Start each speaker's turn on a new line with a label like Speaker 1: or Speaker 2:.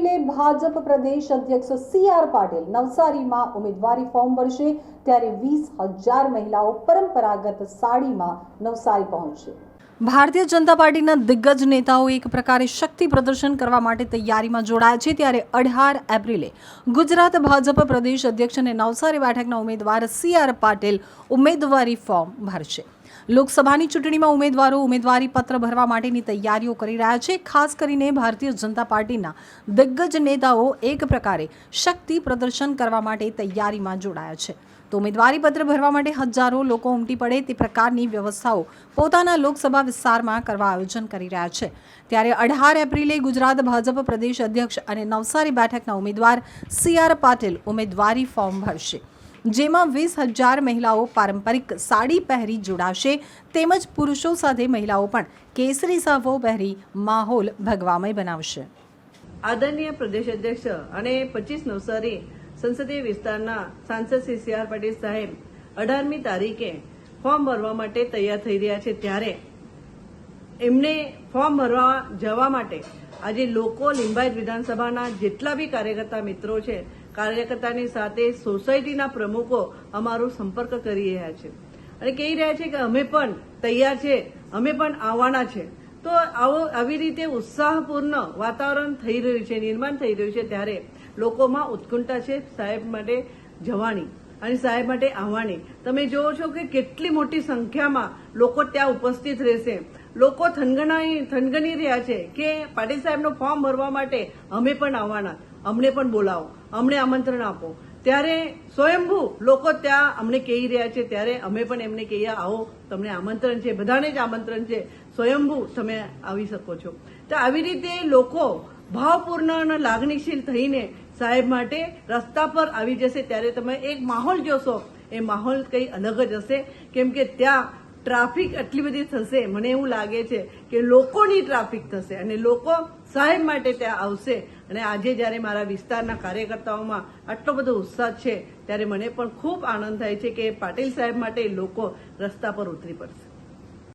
Speaker 1: ભાજપ પ્રદેશ અધ્યક્ષ C R Patil નવસારીમાં ઉમેદવારી ફોર્મ ભરશે ત્યારે વીસ હજાર મહિલાઓ પરંપરાગત સાડીમાં નવસારી પહોંચશે. ભારતીય જનતા પાર્ટીના દિગ્ગજ નેતાઓ એક પ્રકારે શક્તિ પ્રદર્શન કરવા માટે તૈયારીમાં જોડાયા છે ત્યારે અઢાર એપ્રિલે ગુજરાત ભાજપ પ્રદેશ અધ્યક્ષ અને નવસારી બેઠકના ઉમેદવાર સી આર પાટીલ ઉમેદવારી ફોર્મ ભરશે. લોકસભાની ચૂંટણીમાં ઉમેદવારો ઉમેદવારી પત્ર ભરવા માટેની તૈયારીઓ કરી રહ્યા છે. ખાસ કરીને ભારતીય જનતા પાર્ટીના દિગ્ગજ નેતાઓ એક પ્રકારે શક્તિ પ્રદર્શન કરવા માટે તૈયારીમાં જોડાયા છે. તો ઉમેદવારી પત્ર ભરવા માટે હજારો લોકો ઉમટી પડે તે પ્રકારની વ્યવસ્થાઓ પોતાના લોકસભા વિસ્તારમાં કરવા આયોજન કરી રહ્યા છે. ત્યારે અઢાર એપ્રિલે ગુજરાત ભાજપ પ્રદેશ અધ્યક્ષ અને નવસારી બેઠકના ઉમેદવાર સી આર પાટીલ ઉમેદવારી ફોર્મ ભરશે. જેમાં વીસ હજાર મહિલાઓ પારંપરિક સાડી પહેરી જોડાશે, તેમજ પુરુષો સાથે મહિલાઓ પણ કેસરી સાફો પહેરી માહોલ ભગવામય બનાવશે.
Speaker 2: આદરણીય પ્રદેશ અધ્યક્ષ અને પચીસ નવસારી સંસદીય વિસ્તારના સાંસદ શ્રી સી આર પાટીલ સાહેબ અઢારમી તારીખે ફોર્મ ભરવા માટે તૈયાર થઈ રહ્યા છે. ત્યારે એમને ફોર્મ ભરવા જવા માટે આજે લોકો લિંબાયત વિધાનસભાના જેટલા બી કાર્યકર્તા મિત્રો છે, કાર્યકર્તાની સાથે સોસાયટીના પ્રમુખો અમારો સંપર્ક કરી રહ્યા છે. અને કહી રહ્યા છે કે અમે પણ તૈયાર છે, અમે પણ આવવાના છે. તો આવો, આવી રીતે ઉત્સાહપૂર્ણ વાતાવરણ થઈ રહ્યું છે, નિર્માણ થઈ રહ્યું છે, ત્યારે લોકોમાં ઉત્કંઠા છે સાહેબ માટે જવાની. અને સાહેબ માટે આવવાની તમે જોવો છો કે કેટલી મોટી સંખ્યામાં લોકો ત્યાં ઉપસ્થિત રહેશે. લોકો થનગણાઈ થનગની રહ્યા છે કે પાટીલ સાહેબનું ફોર્મ ભરવા માટે અમે પણ આવવાના અમને પણ બોલાવો. અમને આમંત્રણ આપો. ત્યારે સ્વયંભૂ લોકો ત્યાં અમને કહી રહ્યા છે. ત્યારે અમે પણ એમને કહીએ, આવો, તમને આમંત્રણ છે. બધાને જ આમંત્રણ છે. સ્વયંભૂ તમે આવી શકો છો. તો આવી રીતે લોકો ભાવપૂર્ણ અને લાગણીશીલ થઈને સાહેબ માટે રસ્તા પર આવી જશે ત્યારે તમે એક માહોલ જોશો. એ માહોલ કંઈ અલગ જ હશે. કેમ કે ત્યાં ટ્રાફિક આટલી બધી થશે. મને એવું લાગે છે કે લોકોની ટ્રાફિક થશે અને લોકો સાહેબ માટે ત્યાં આવશે. અને આજે જ્યારે મારા વિસ્તારના કાર્યકર્તાઓમાં આટલો બધો ઉત્સાહ છે, ત્યારે મને પણ ખૂબ આનંદ થાય છે કે પાટીલ સાહેબ માટે લોકો રસ્તા પર ઉતરી પડશે.